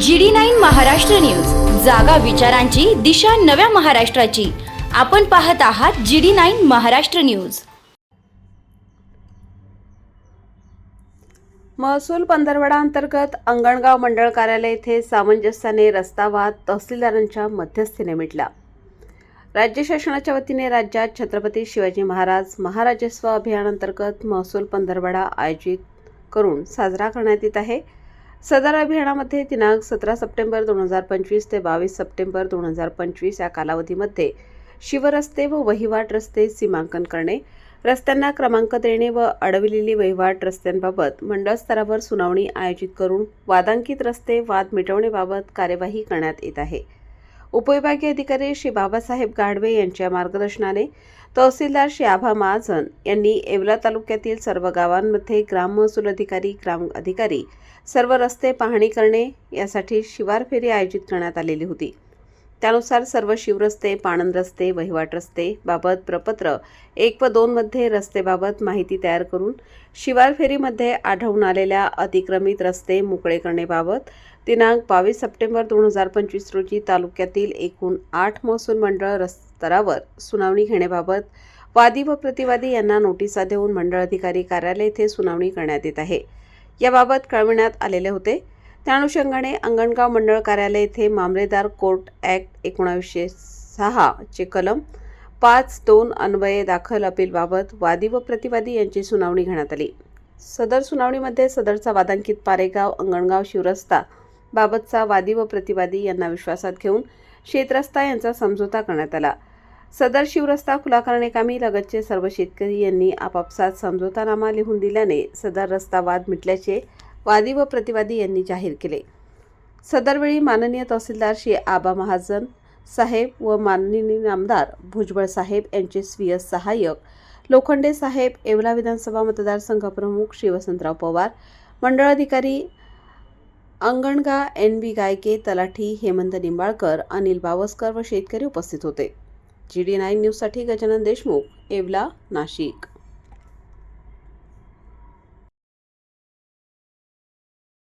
G D nine Maharashtra news. जागा विचारांची दिशा नव्या महाराष्ट्राची. आपण पाहत आहात G D nine Maharashtra news. महसूल पंधरवडा अंतर्गत अंगणगाव मंडळ कार्यालय येथे सामंजस्याने रस्ता वाद तहसीलदारांच्या मध्यस्थीने मिटला. राज्य शासनाच्या वतीने राज्यात छत्रपती शिवाजी महाराज महाराजस्व अभियानांतर्गत महसूल पंधरवडा आयोजित करून साजरा करण्यात येत आहे. सदर अभियानामध्ये दिनांक सतरा सप्टेंबर दोन हजार पंचवीस ते बावीस सप्टेंबर दोन हजार पंचवीस या कालावधीमध्ये शिवरस्ते व वहिवाट रस्ते सीमांकन करणे रस्त्यांना क्रमांक देणे व अडविलेली वहिवाट रस्त्यांबाबत मंडळ स्तरावर सुनावणी आयोजित करून वादांकित रस्ते वाद मिटवण्याबाबत कार्यवाही करण्यात येत आहे. उपविभागीय अधिकारी श्री बाबासाहेब गाढवे यांच्या मार्गदर्शनाने तहसीलदार श्री आभा महाजन यांनी येवला तालुक्यातील सर्व गावांमध्ये ग्राम महसूल अधिकारी ग्राम अधिकारी सर्व रस्ते पाहणी करणे यासाठी शिवार फेरी आयोजित करण्यात आलेली होती. त्यानुसार सर्व शिवरस्ते पाणंद रस्ते वहिवाट रस्ते बाबत प्रपत्र एक व दोनमध्ये रस्तेबाबत माहिती तयार करून शिवार फेरीमध्ये आढळून आलेल्या अतिक्रमित रस्ते मोकळे करण्याबाबत दिनांक बावीस सप्टेंबर दोन हजार पंचवीस रोजी तालुक्यातील एकूण आठ महसूल मंडळ स्तरावर सुनावणी घेण्याबाबत वादी व प्रतिवादी यांना नोटिसा देऊन मंडळ अधिकारी कार्यालय येथे सुनावणी करण्यात येत आहे. याबाबत कळविण्यात आलेले होते. त्या अनुषंगाने अंगणगाव मंडळ कार्यालय येथे मामलेदार कोर्ट ॲक्ट एकोणावीसशे सहा चे कलम पाच दोन अन्वये दाखल अपीलबाबत वादी व प्रतिवादी यांची सुनावणी घेण्यात आली. सदर सुनावणीमध्ये सदरचा वादांकित पारेगाव अंगणगाव शिवरस्ता बाबतचा वादी व प्रतिवादी यांना विश्वासात घेऊन शेतरस्ता यांचा समझोता करण्यात आला. सदर शिवरस्ता खुला करण्याकामी लगतचे सर्व शेतकरी यांनी आपापसात समझोतानामा लिहून दिल्याने सदर रस्ता वाद मिटल्याचे वादी व प्रतिवादी यांनी जाहीर केले. सदरवेळी माननीय तहसीलदार श्री आबा महाजन साहेब व माननीय आमदार भुजबळ साहेब यांचे स्वीय सहाय्यक लोखंडे साहेब येवला विधानसभा मतदारसंघ प्रमुख श्री वसंतराव पवार मंडळ अधिकारी अंगणगा एन बी गायके तलाठी हेमंत निंबाळकर अनिल बावस्कर व शेतकरी उपस्थित होते. जी डी नाईन न्यूजसाठी गजानन देशमुख येवला नाशिक.